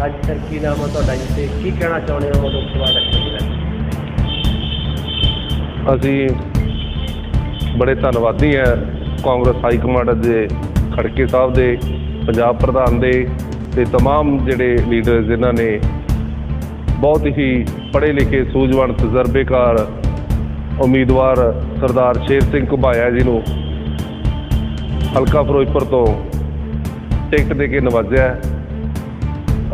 ਕੀ ਨਾਮ ਹੈ ਤੁਹਾਡਾ ਜੀ ਤੇ ਕੀ ਕਹਿਣਾ ਚਾਹੁੰਦੇ ਹੋ ਲੋਕ ਸਭਾ ਇਲੈਕਸ਼ਨ ਦੇ ਅਸੀਂ ਬੜੇ ਧੰਨਵਾਦੀ ਹਾਂ ਕਾਂਗਰਸ ਹਾਈ ਕਮਾਂਡ ਦੇ ਖੜਕੇ ਸਾਹਿਬ ਦੇ ਪੰਜਾਬ ਪ੍ਰਧਾਨ ਦੇ ਤੇ तमाम ਜਿਹੜੇ ਲੀਡਰ ਜਿਨ੍ਹਾਂ ਨੇ ਬਹੁਤ ਹੀ ਪੜ੍ਹੇ ਲਿਖੇ ਸੂਝਵਾਨ ਤਜਰਬੇਕਾਰ ਉਮੀਦਵਾਰ ਸਰਦਾਰ ਸ਼ੇਰ ਸਿੰਘ ਘੁਬਾਇਆ ਜੀ ਨੂੰ ਹਲਕਾ ਫਿਰੋਜ਼ਪੁਰ ਤੋਂ ਟਿਕਟ ਦੇ ਕੇ ਨਵਾਜਿਆ ਹੈ।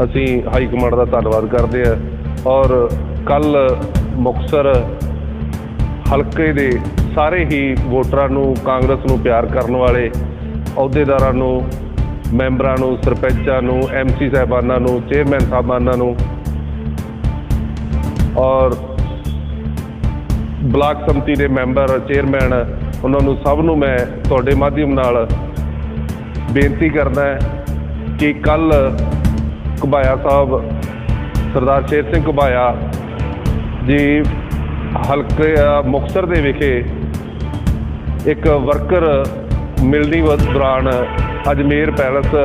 ਅਸੀਂ ਹਾਈ ਕਮਾਂਡ ਦਾ ਧੰਨਵਾਦ ਕਰਦੇ ਹਾਂ ਔਰ ਕੱਲ ਮੁਕਤਸਰ ਹਲਕੇ ਦੇ ਸਾਰੇ ਹੀ ਵੋਟਰਾਂ ਨੂੰ, ਕਾਂਗਰਸ ਨੂੰ ਪਿਆਰ ਕਰਨ ਵਾਲੇ ਅਹੁਦੇਦਾਰਾਂ ਨੂੰ, ਮੈਂਬਰਾਂ ਨੂੰ, ਸਰਪੰਚਾਂ ਨੂੰ ਐਮਸੀ ਸਾਹਿਬਾਨਾਂ ਨੂੰ, ਚੇਅਰਮੈਨ ਸਾਹਿਬਾਨਾਂ ਨੂੰ ਔਰ ਬਲਾਕ ਸੰਮਤੀ ਦੇ ਮੈਂਬਰ, ਚੇਅਰਮੈਨ, ਉਹਨਾਂ ਨੂੰ ਸਭ ਨੂੰ ਮੈਂ ਤੁਹਾਡੇ ਮਾਧਿਅਮ ਨਾਲ ਬੇਨਤੀ ਕਰਦਾ ਕਿ ਕੱਲ ਘੁਬਾਇਆ ਸਾਹਿਬ ਸਰਦਾਰ ਸ਼ੇਰ ਸਿੰਘ ਘੁਬਾਇਆ ਜੀ ਹਲਕੇ ਅ, ਮੁਕਤਸਰ ਦੇ ਵਿਖੇ ਇੱਕ ਵਰਕਰ ਮਿਲਣੀ ਦੌਰਾਨ ਅਜਮੇਰ ਪੈਲਸ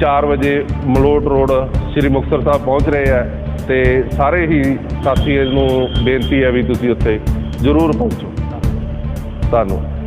4 ਵਜੇ ਮਲੋਟ ਰੋਡ ਸ੍ਰੀ ਮੁਕਤਸਰ ਸਾਹਿਬ ਪਹੁੰਚ ਰਹੇ ਹੈ ਤੇ ਸਾਰੇ ਹੀ ਸਾਥੀ ਨੂੰ ਬੇਨਤੀ ਹੈ ਵੀ ਤੁਸੀਂ ਉੱਥੇ ਜ਼ਰੂਰ ਪਹੁੰਚੋ। ਧੰਨਵਾਦ।